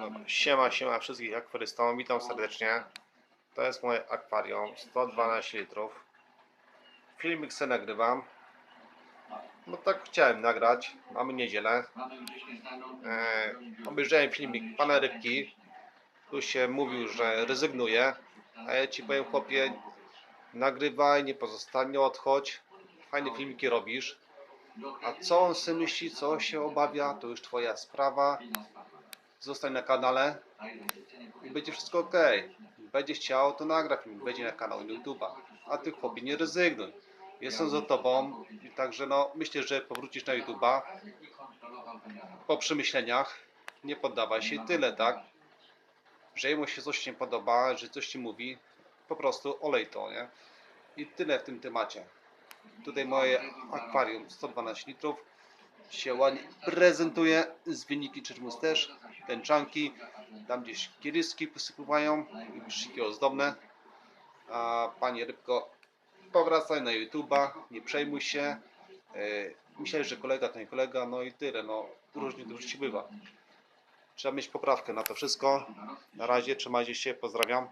Dobra, Siema, siema wszystkich akwarystów, witam serdecznie. To jest moje akwarium, 112 litrów. Filmik se nagrywam. No tak chciałem nagrać, mamy niedzielę. E, obejrzałem filmik pana Rybki. Tu się mówił, że rezygnuje. A ja ci powiem chłopie, nagrywaj, nie pozostanie, nie odchodź. Fajne filmiki robisz. A co on sobie myśli, co się obawia, to już twoja sprawa. Zostań na kanale i będzie wszystko ok. Będzie chciał, to nagra film, będzie na kanał YouTube'a. A ty chłopie, nie rezygnuj. Jestem za tobą, także no myślę, że powrócisz na YouTube'a po przemyśleniach. Nie poddawaj się, tyle, tak? Że jemu się coś nie podoba, że coś ci mówi, po prostu olej to, nie? I tyle w tym temacie. Tutaj moje akwarium 112 litrów się ładnie prezentuje z wyniki czerwus też, tęczanki, tam gdzieś kieryski posypywają i brzydkie ozdobne. A panie Rybko, powracaj na YouTube'a, nie przejmuj się. Yy, Myślałem, że kolega nie kolega, no i tyle, no różnie w życiu bywa. Trzeba mieć poprawkę na to wszystko. Na razie, trzymajcie się, pozdrawiam.